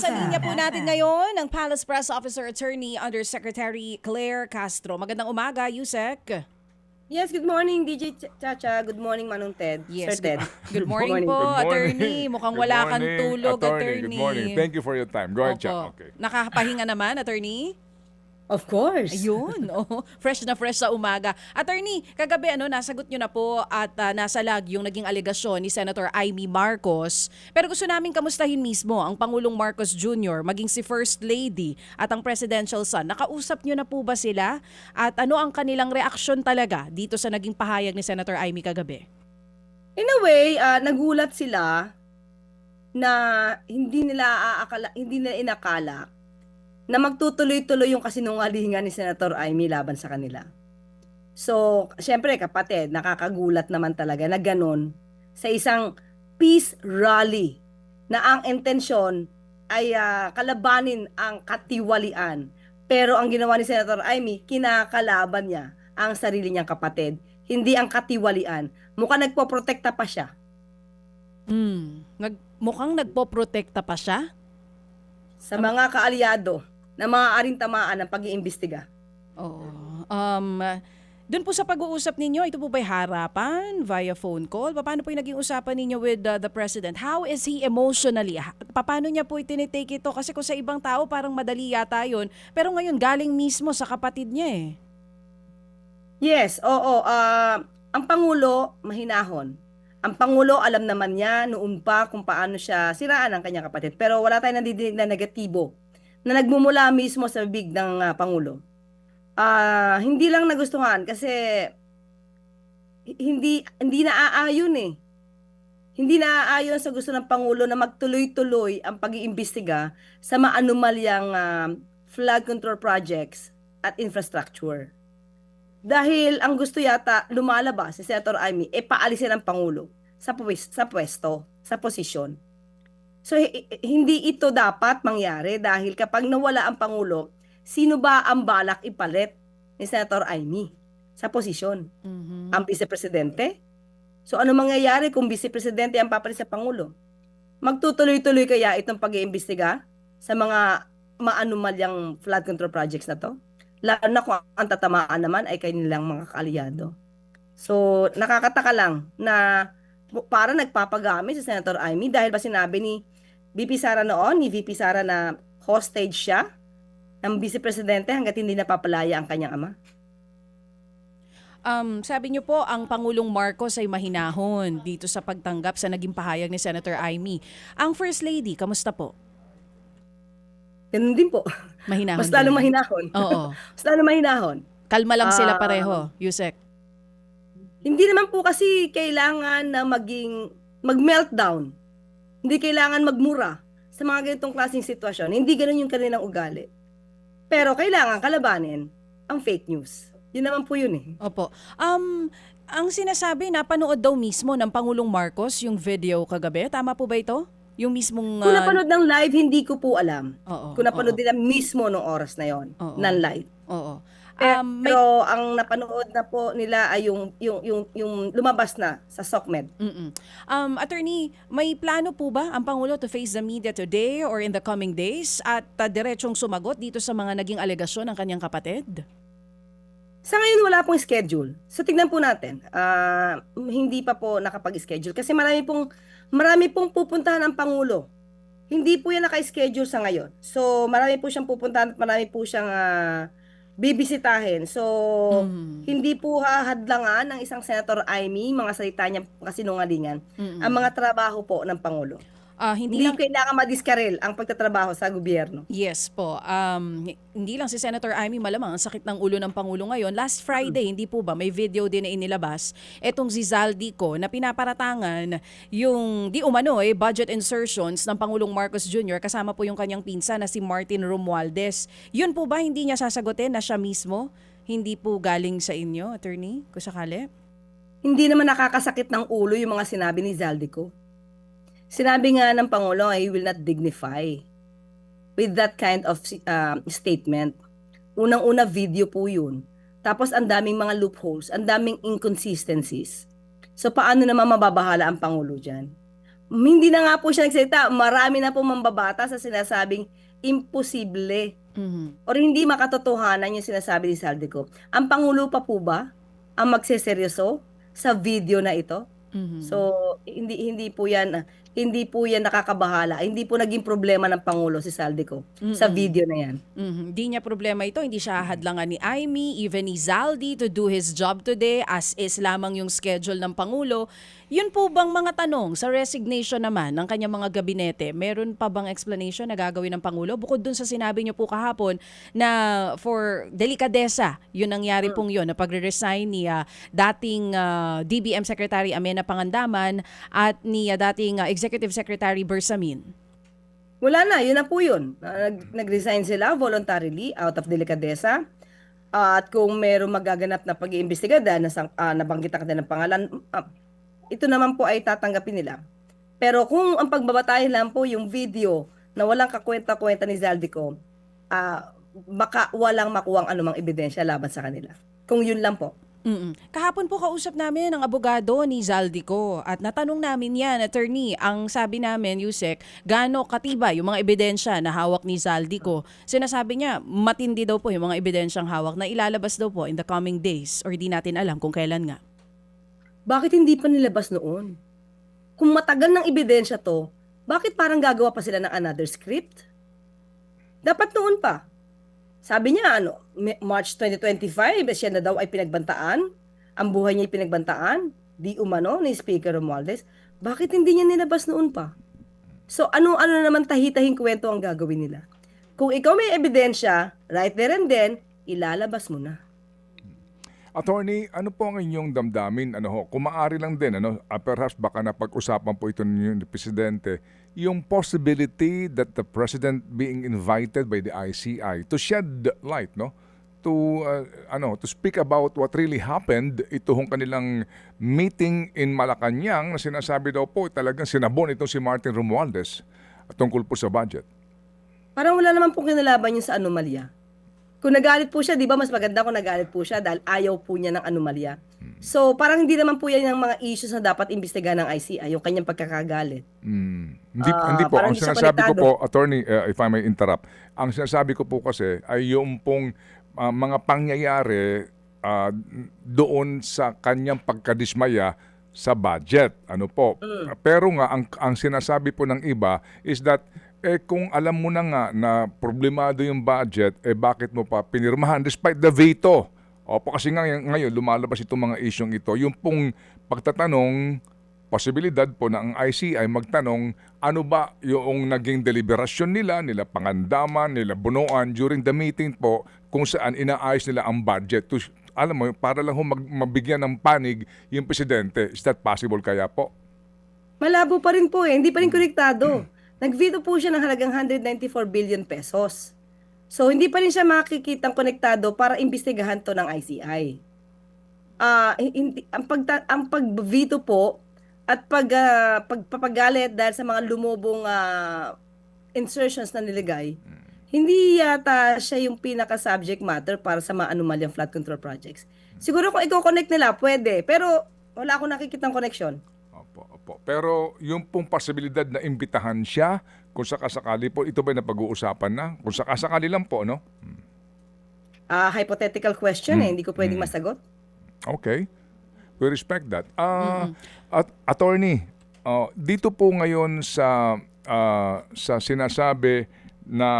Nasa linya po natin ngayon ang Palace Press Officer Attorney Undersecretary Claire Castro. Magandang umaga, Yusek. Yes, good morning DJ Ch- Chacha. Good morning Manong Ted. Yes, Sir Ted. Good morning, po, Good morning. attorney. Mukhang Good wala kang morning, tulog, attorney. Good morning. Thank you for your time. Go ahead, Opo. Chuck. Okay. Nakakapahinga naman, attorney? Of course. Ayun, oh, fresh na fresh sa umaga. Attorney, kagabi ano, nasagot nyo na po at ah, nasa lag yung naging alegasyon ni Senator Amy Marcos. Pero gusto namin kamustahin mismo ang Pangulong Marcos Jr., maging si First Lady at ang presidential son. Nakausap nyo na po ba sila? At ano ang kanilang reaksyon talaga dito sa naging pahayag ni Senator Amy kagabi? In a way, ah, nagulat sila na hindi nila aakala, hindi nila inakala na magtutuloy-tuloy yung kasinungalingan ni Senator Amy laban sa kanila. So, syempre kapatid, nakakagulat naman talaga na ganun sa isang peace rally na ang intensyon ay ah, kalabanin ang katiwalian. Pero ang ginawa ni Senator Amy, kinakalaban niya ang sarili niyang kapatid, hindi ang katiwalian. Mukhang nagpoprotekta pa siya. Hmm, nag, mukhang nagpoprotekta pa siya? sa mga kaalyado na maaaring tamaan ng pag-iimbestiga. Oo. Um, doon po sa pag-uusap ninyo, ito po ba'y harapan via phone call? Paano po yung naging usapan ninyo with uh, the President? How is he emotionally? Ha- Paano niya po itinitake ito? Kasi kung sa ibang tao, parang madali yata yun. Pero ngayon, galing mismo sa kapatid niya eh. Yes, oo. ah, ang Pangulo, mahinahon. Ang Pangulo, alam naman niya noon pa kung paano siya siraan ang kanyang kapatid. Pero wala tayong nandidinig na negatibo na nagmumula mismo sa bibig ng ah, Pangulo. Ah, hindi lang nagustuhan kasi hi- hindi hindi naaayon eh. Hindi naaayon sa gusto ng Pangulo na magtuloy-tuloy ang pag-iimbestiga sa maanumalyang ah, flood control projects at infrastructure. Dahil ang gusto yata lumalabas si Senator Amy, e paalisin ang Pangulo sa, pwes- sa pwesto, sa posisyon. So, hi- hi- hindi ito dapat mangyari dahil kapag nawala ang Pangulo, sino ba ang balak ipalit ni Senator Amy sa posisyon? Mhm. Ang Vice-Presidente? So, ano mangyayari kung Vice-Presidente ang papalit sa Pangulo? Magtutuloy-tuloy kaya itong pag-iimbestiga sa mga maanumalyang flood control projects na to? Lalo na kung ang tatamaan naman ay kanilang mga kaalyado. So, nakakataka lang na para nagpapagamit si Senator Amy dahil ba sinabi ni VP Sara noon, ni VP Sara na hostage siya ng Vice Presidente hanggat hindi napapalaya ang kanyang ama? Um, sabi niyo po, ang Pangulong Marcos ay mahinahon dito sa pagtanggap sa naging pahayag ni Senator Amy. Ang First Lady, kamusta po? Ganun din po. Mahinahon Mas lalo mahinahon. Oo. Mas lalo mahinahon. Kalma lang sila Ah. pareho, Yusek. Hindi naman po kasi kailangan na maging mag-meltdown. Hindi kailangan magmura sa mga ganitong klaseng sitwasyon. Hindi ganun yung kanilang ugali. Pero kailangan kalabanin ang fake news. Yun naman po yun eh. Opo. Um, ang sinasabi, napanood daw mismo ng Pangulong Marcos yung video kagabi. Tama po ba ito? Yung mismong... Kung ah, napanood ng live, hindi ko po alam. oo, Kung napanood oo, nila mismo noong oras na yon Oo. ng live. Oo. Pero, Um, may, ang napanood na po nila ay yung, yung, yung, yung lumabas na sa SOCMED. Mm-mm. um, attorney, may plano po ba ang Pangulo to face the media today or in the coming days at uh, diretsong sumagot dito sa mga naging alegasyon ng kanyang kapatid? Sa ngayon wala pong schedule. So tignan po natin. Ah, hindi pa po nakapag-schedule kasi marami pong marami pong pupuntahan ang pangulo. Hindi po 'yan naka-schedule sa ngayon. So marami po siyang pupuntahan at marami po siyang ah, bibisitahin. So Mhm. hindi po hahadlangan ng isang Senator Amy mga salita niya kasinungalingan Mm-mm. ang mga trabaho po ng pangulo. Ah, hindi Hindi lang kailangan madiskarel ang pagtatrabaho sa gobyerno. Yes po. Um, hindi lang si Senator Amy malamang ang sakit ng ulo ng Pangulo ngayon. Last Friday, hindi po ba, may video din na inilabas etong Zizaldi ko na pinaparatangan yung di umano eh, budget insertions ng Pangulong Marcos Jr. kasama po yung kanyang pinsan na si Martin Romualdez. Yun po ba hindi niya sasagutin na siya mismo? Hindi po galing sa inyo, attorney, kung sakali? Hindi naman nakakasakit ng ulo yung mga sinabi ni Zaldico. Sinabi nga ng Pangulo, I will not dignify with that kind of uh, statement. Unang-una video po yun. Tapos ang daming mga loopholes, ang daming inconsistencies. So paano naman mababahala ang Pangulo dyan? hindi na nga po siya nagsalita. Marami na po mambabata sa sinasabing imposible Mhm. or hindi makatotohanan yung sinasabi ni Saldico. Ang Pangulo pa po ba ang magseseryoso sa video na ito? Mhm. So, hindi hindi po 'yan hindi po 'yan nakakabahala. Hindi po naging problema ng pangulo si Saldico sa Mm-mm. video na 'yan. Mhm. Di niya problema ito, hindi siya hadlangan ni Aimee, even ni Zaldi to do his job today as is lamang yung schedule ng Pangulo. Yun po bang mga tanong sa resignation naman ng kanyang mga gabinete, meron pa bang explanation na gagawin ng Pangulo? Bukod dun sa sinabi niyo po kahapon na for delikadesa, yun nangyari pong yun, na pagre-resign ni ah, dating ah, DBM Secretary Amena Pangandaman at ni ah, dating ah, Executive Secretary Bersamin. Wala na, yun na po yun. Ah, Nag, nag-resign sila voluntarily out of delicadeza. Ah, at kung meron magaganap na pag-iimbestiga dahil nasang, ah, nabanggit ka ng pangalan, ah, ito naman po ay tatanggapin nila. Pero kung ang pagbabatayan lang po yung video na walang kakwenta-kwenta ni Zaldico, ah, baka walang makuwang anumang ebidensya laban sa kanila. Kung yun lang po. Mm Kahapon po kausap namin ang abogado ni Zaldico at natanong namin yan, attorney, ang sabi namin, Yusek, gaano katiba yung mga ebidensya na hawak ni Zaldico. Sinasabi niya, matindi daw po yung mga ebidensyang hawak na ilalabas daw po in the coming days or di natin alam kung kailan nga. Bakit hindi pa nilabas noon? Kung matagal ng ebidensya to, bakit parang gagawa pa sila ng another script? Dapat noon pa. Sabi niya, ano, March 2025, eh, siya na daw ay pinagbantaan. Ang buhay niya ay pinagbantaan. Di umano ni Speaker Romualdez. Bakit hindi niya nilabas noon pa? So, ano-ano naman tahitahing kwento ang gagawin nila? Kung ikaw may ebidensya, right there and then, ilalabas mo na. Attorney, ano po ang inyong damdamin? Ano ho, kung maaari lang din, ano, ah, perhaps baka napag-usapan po ito ninyo ni Presidente, yung possibility that the President being invited by the ICI to shed light, no? To, uh, ano, to speak about what really happened, ito hong kanilang meeting in Malacanang na sinasabi daw po talagang sinabon itong si Martin Romualdez tungkol po sa budget. Parang wala naman pong kinalaban yun sa anomalya. Kung nagalit po siya, di ba mas maganda kung nagalit po siya dahil ayaw po niya ng anomalya. So parang hindi naman po yan yung mga issues na dapat imbestigahan ng ICI, yung kanyang pagkakagalit. Mm. Hindi, Ah, hindi po. Ang sinasabi ko po, attorney, uh, if I may interrupt, ang sinasabi ko po kasi ay yung pong uh, mga pangyayari uh, doon sa kanyang pagkadismaya sa budget. Ano po? Mm. Pero nga, ang, ang sinasabi po ng iba is that eh kung alam mo na nga na problemado yung budget, eh bakit mo pa pinirmahan despite the veto? Opo, kasi nga ngay- ngayon lumalabas itong mga isyong ito. Yung pong pagtatanong, posibilidad po na ang ICI magtanong ano ba yung naging deliberasyon nila, nila pangandaman, nila bunuan during the meeting po kung saan inaayos nila ang budget. To, alam mo, para lang mag, mabigyan ng panig yung presidente. Is that possible kaya po? Malabo pa rin po eh, hindi pa rin konektado. Nag-veto po siya ng halagang 194 billion pesos. So hindi pa rin siya makikitang konektado para imbestigahan to ng ICI. Ah, hindi ang pagta, ang pag-veto po at pag ah, pagpapagalit dahil sa mga lumubong ah, insertions na nilagay, hindi yata siya yung pinaka-subject matter para sa mga anomalyang flood control projects. Siguro kung i-connect nila, pwede. Pero wala akong nakikitang connection. Opo. Pero yung pong posibilidad na imbitahan siya, kung sakasakali po, ito ba napag-uusapan na? Kung sakasakali lang po, no? Ah, hypothetical question eh, hindi ko pwedeng masagot. Okay. We respect that. Ah, at attorney, ah, dito po ngayon sa ah, sa sinasabi na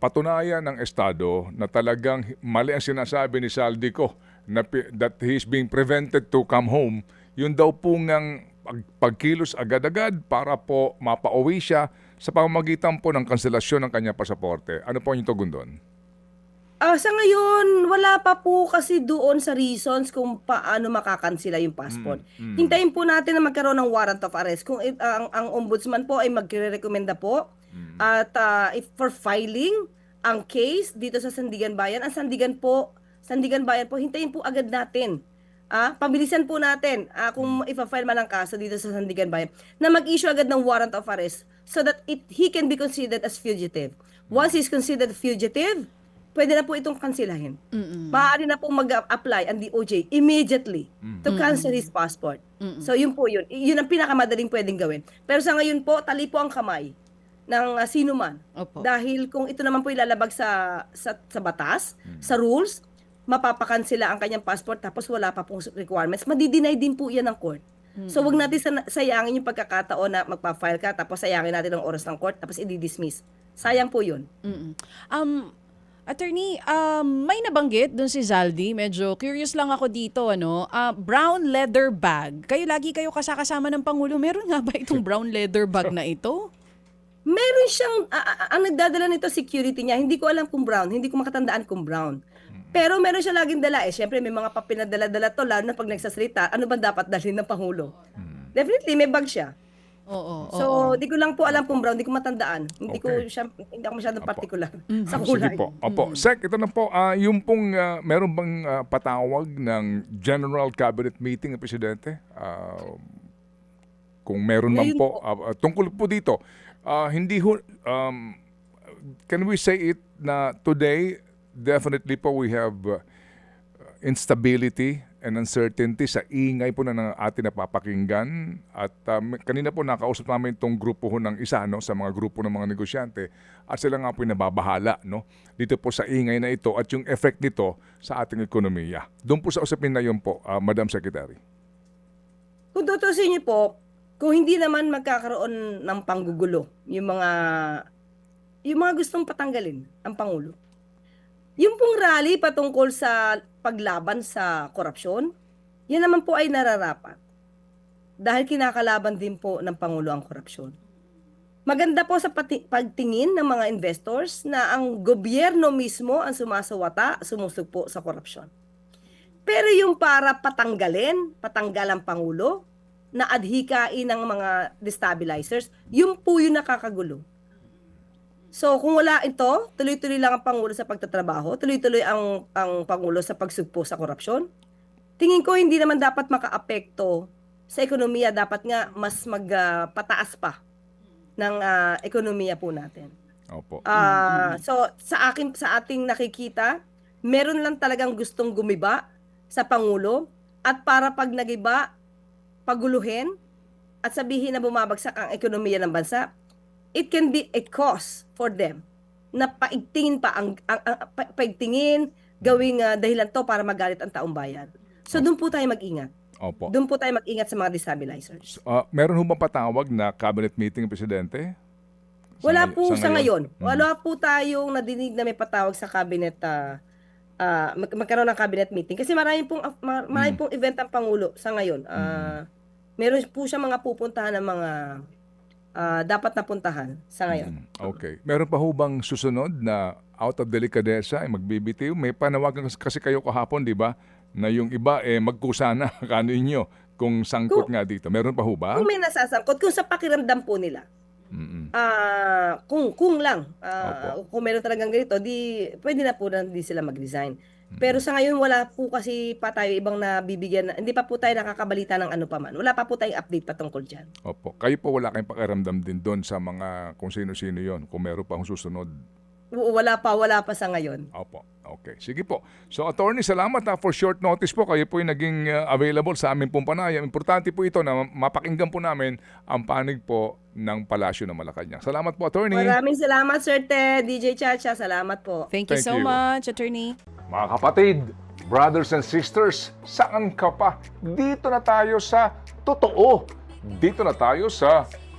patunayan ng estado na talagang mali ang sinasabi ni Saldico na that he is being prevented to come home. Yun daw po ngang pagkilos agad-agad para po mapauwi siya sa pamamagitan po ng kanselasyon ng kanyang pasaporte. Ano po ang inyong tugon doon? Ah, sa ngayon, wala pa po kasi doon sa reasons kung paano makakansela yung passport. Hintayin po natin na magkaroon ng warrant of arrest. Kung it- ang, ang ombudsman po ay magre-recommenda po at ah, if for filing ang case dito sa Sandigan Bayan, ang Sandigan po, Sandigan Bayan po, hintayin po agad natin. Ah, pabilisan po natin ah, kung ipa-file man ang kaso dito sa Sandigan Bayan na mag-issue agad ng warrant of arrest so that it, he can be considered as fugitive. Once he's considered fugitive, pwede na po itong kansilahin. Mm-mm. Maaari na po mag-apply ang DOJ immediately to cancel his passport. So yun po yun. Yun ang pinakamadaling pwedeng gawin. Pero sa ngayon po, tali po ang kamay ng uh, sino man. Opo. Dahil kung ito naman po ilalabag sa sa, sa batas, sa rules, mapapakansela ang kanyang passport tapos wala pa pong requirements, madidinay din po yan ng court. So wag natin sayangin yung pagkakataon na magpa-file ka tapos sayangin natin ang oras ng court tapos i-dismiss. Sayang po yun. Mm-mm. Um, attorney, um, may nabanggit dun si Zaldi. Medyo curious lang ako dito, ano. Ah, brown leather bag. Kayo lagi kayo kasakasama ng Pangulo. Meron nga ba itong brown leather bag na ito? Meron siyang, a- ang nagdadala nito security niya, hindi ko alam kung brown, hindi ko makatandaan kung brown. Pero meron siya laging dala. Eh, syempre may mga papinadala-dala to, lalo na pag nagsasalita, ano ba dapat dalhin ng Pangulo? Definitely, may bag siya. Oo. So, di ko lang po alam kung brown, di ko matandaan. Hindi ko Okay. siya, hindi ako masyadong Apo. particular Mm. sa Sige kulay. po. Opo. Sec, ito na po. ah, yung pong, ah, meron bang ah, patawag ng General Cabinet Meeting ng Presidente? Ah, kung meron man po, ah, ah, tungkol po dito, ah, hindi ho, um, can we say it na today, definitely po we have ah, instability and uncertainty sa ingay po na ng ating napapakinggan. At um, kanina po nakausap namin itong grupo ho ng isa no, sa mga grupo ng mga negosyante at sila nga po yung nababahala no, dito po sa ingay na ito at yung effect nito sa ating ekonomiya. Doon po sa usapin na yun po, ah, Madam Secretary. Kung tutusin niyo po, kung hindi naman magkakaroon ng panggugulo, yung mga yung mga gustong patanggalin ang Pangulo. Yung pong rally patungkol sa paglaban sa korupsyon, yan naman po ay nararapat. Dahil kinakalaban din po ng Pangulo ang korupsyon. Maganda po sa pati- pagtingin ng mga investors na ang gobyerno mismo ang sumasawata, sumusugpo sa korupsyon. Pero yung para patanggalin, patanggal ang Pangulo, na adhikain ng mga destabilizers, yun po yung nakakagulo. So kung wala ito, tuloy-tuloy lang ang Pangulo sa pagtatrabaho, tuloy-tuloy ang, ang Pangulo sa pagsugpo sa korupsyon, tingin ko hindi naman dapat makaapekto sa ekonomiya, dapat nga mas magpataas pa ng ah, ekonomiya po natin. Opo. Ah, so sa akin sa ating nakikita, meron lang talagang gustong gumiba sa pangulo at para pag nagiba, paguluhin at sabihin na bumabagsak ang ekonomiya ng bansa, it can be a cause for them na paigtingin pa ang, ang, ang pa- paigtingin, gawing ah, dahilan to para magalit ang taong bayan. So doon po tayo mag-ingat. Opo. Doon po tayo mag-ingat sa mga destabilizers. Ah, meron ho bang patawag na cabinet meeting ng Presidente? Sa Wala po sa, ngayon. Mm. Wala po tayong nadinig na may patawag sa cabinet ah ah, mag- magkaroon ng cabinet meeting kasi maraming pong ah, ma- maraming Mm. pong event ang pangulo sa ngayon. Ah, meron po siya mga pupuntahan ng mga ah, dapat napuntahan sa ngayon. Mm, Okay. Meron pa ho bang susunod na out of delicadeza ay magbibitiw? May panawagan kas- kasi kayo kahapon, di ba? Na yung iba eh magkusa na kano inyo kung sangkot nga dito. Meron pa ho ba? Kung may nasasangkot, kung sa pakiramdam po nila, Mm-mm. ah kung kung lang, ah, kung meron talagang ganito, di pwede na po na hindi sila mag-resign. Pero sa ngayon wala po kasi pa tayo ibang nabibigyan, na- hindi pa po tayo nakakabalita ng ano pa man. Wala pa po tayong update patungkol diyan. Opo. Kayo po wala kayong pakiramdam din doon sa mga kung sino-sino yon kung meron pa hong susunod. Wala pa, wala pa sa ngayon. Opo. Okay. Sige po. So, attorney, salamat ha for short notice po. Kayo po yung naging uh, available sa aming pong panayam. Importante po ito na mapakinggan po namin ang panig po ng Palasyo ng Malacanang. Salamat po, attorney. Maraming salamat Sir Ted, DJ Chacha, salamat po. Thank you Thank so you. much, attorney. Mga kapatid, brothers and sisters, saan ka pa? Dito na tayo sa totoo. Dito na tayo sa